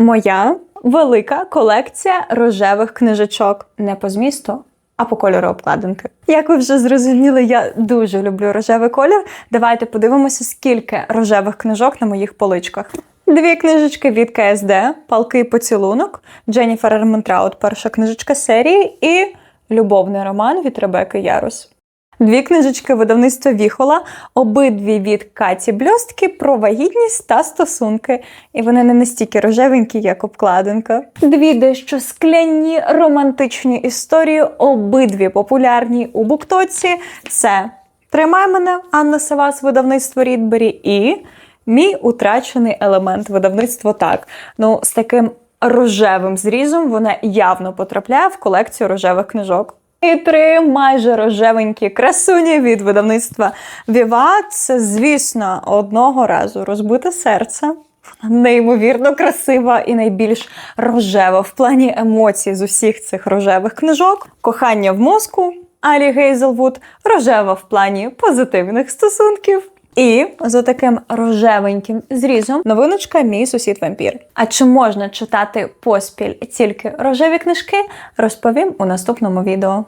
Моя велика колекція рожевих книжечок не по змісту. А по кольору обкладинки. Як ви вже зрозуміли, я дуже люблю рожевий колір. Давайте подивимося, скільки рожевих книжок на моїх поличках. Дві книжечки від КСД, Палкий поцілунок, Дженніфер Ерментраут, перша книжечка серії, і Любовний роман від Ребекки Ярус. Дві книжечки видавництва Віхола, обидві від Каті Бльостки про вагітність та стосунки. І вони не настільки рожевенькі, як обкладинка. Дві дещо скляні романтичні історії, обидві популярні у буктоці. Це Тримай мене Анна Савас, видавництво Рідбері і Мій утрачений елемент видавництво так. Ну, з таким рожевим зрізом вона явно потрапляє в колекцію рожевих книжок. І три майже рожевенькі красуні від видавництва Віва. Це, звісно, одного разу розбите серце. Вона неймовірно красива і найбільш рожева в плані емоцій з усіх цих рожевих книжок. Кохання в мозку Алі Гейзелвуд, рожева в плані позитивних стосунків. І за таким рожевеньким зрізом новиночка Мій сусід вампір. А чи можна читати поспіль тільки рожеві книжки? Розповім у наступному відео.